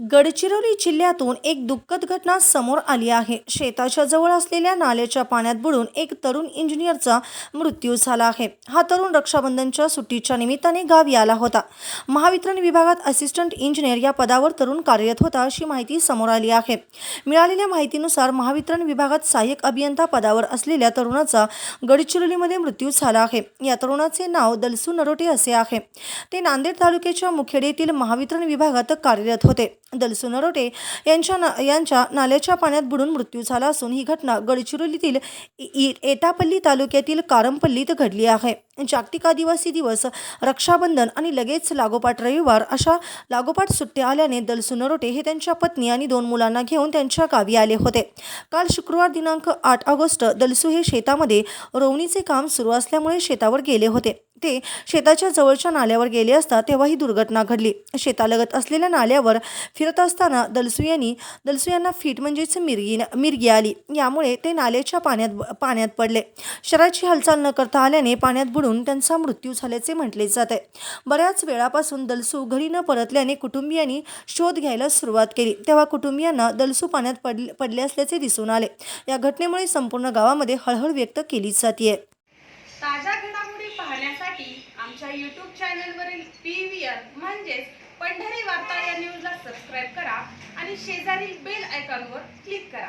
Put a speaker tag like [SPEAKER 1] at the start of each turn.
[SPEAKER 1] गडचिरोली जिल्ह्यातून एक दुःखद घटना समोर आली आहे. शेताच्या जवळ असलेल्या नाल्याच्या पाण्यात बुडून एक तरुण इंजिनियरचा मृत्यू झाला आहे. हा तरुण रक्षाबंधनच्या सुट्टीच्या निमित्ताने गावी आला होता. महावितरण विभागात असिस्टंट इंजिनियर या पदावर तरुण कार्यरत होता अशी माहिती समोर आली आहे. मिळालेल्या माहितीनुसार महावितरण विभागात सहाय्यक अभियंता पदावर असलेल्या तरुणाचा गडचिरोलीमध्ये मृत्यू झाला आहे. या तरुणाचे नाव दलसू नरोटे असे आहे. ते नांदेड तालुक्याच्या मुखेड येथील महावितरण विभागात कार्यरत होते. दलसुन रोटे यांच्या ना यांच्या नाल्याच्या पाण्यात बुडून मृत्यू झाला असून ही घटना गडचिरोलीतील इ- एटापल्ली तालुक्यातील कारंपल्लीत घडली आहे. जागतिक आदिवासी दिवस रक्षाबंधन आणि लगेच लागोपाठ रविवार अशा लागोपाठ सुट्ट्या आल्याने दलसू नरोटे हे त्यांच्या पत्नी आणि दोन मुलांना घेऊन त्यांच्या गावी आले होते. काल शुक्रवार दिनांक आठ ऑगस्ट दलसू हे शेतामध्ये रोवणीचे काम सुरू असल्यामुळे शेतावर गेले होते. ते शेताच्या जवळच्या नाल्यावर गेले असता तेव्हा ही दुर्घटना घडली. शेतालगत असलेल्या नाल्यावर फिरत असताना दलसू यांनी दलसू यांना फीट म्हणजेच मिरगी मिरगी आली. यामुळे ते नाल्याच्या पाण्यात पाण्यात पडले. शरीराची हालचाल न करता आल्याने पाण्यात बुडून त्यांचा मृत्यू झाल्याचे म्हटले जाते. बऱ्याच वेळापासून दलसू घरी न परतल्याने कुटुंबियांनी शोध घ्यायला सुरुवात केली. तेव्हा कुटुंबियांना दलसू पाण्यात पडले पडले असल्याचे दिसून आले. या घटनेमुळे संपूर्ण गावामध्ये हळहळ व्यक्त केली जाते
[SPEAKER 2] ताज्या घडामोडी पाहण्यासाठी आमच्या यूट्यूब चॅनलवरील पी व्ही आर म्हणजेच पंढरी वार्ता या न्यूजला सबस्क्राईब करा आणि शेजारील बेल आयकॉनवर क्लिक करा.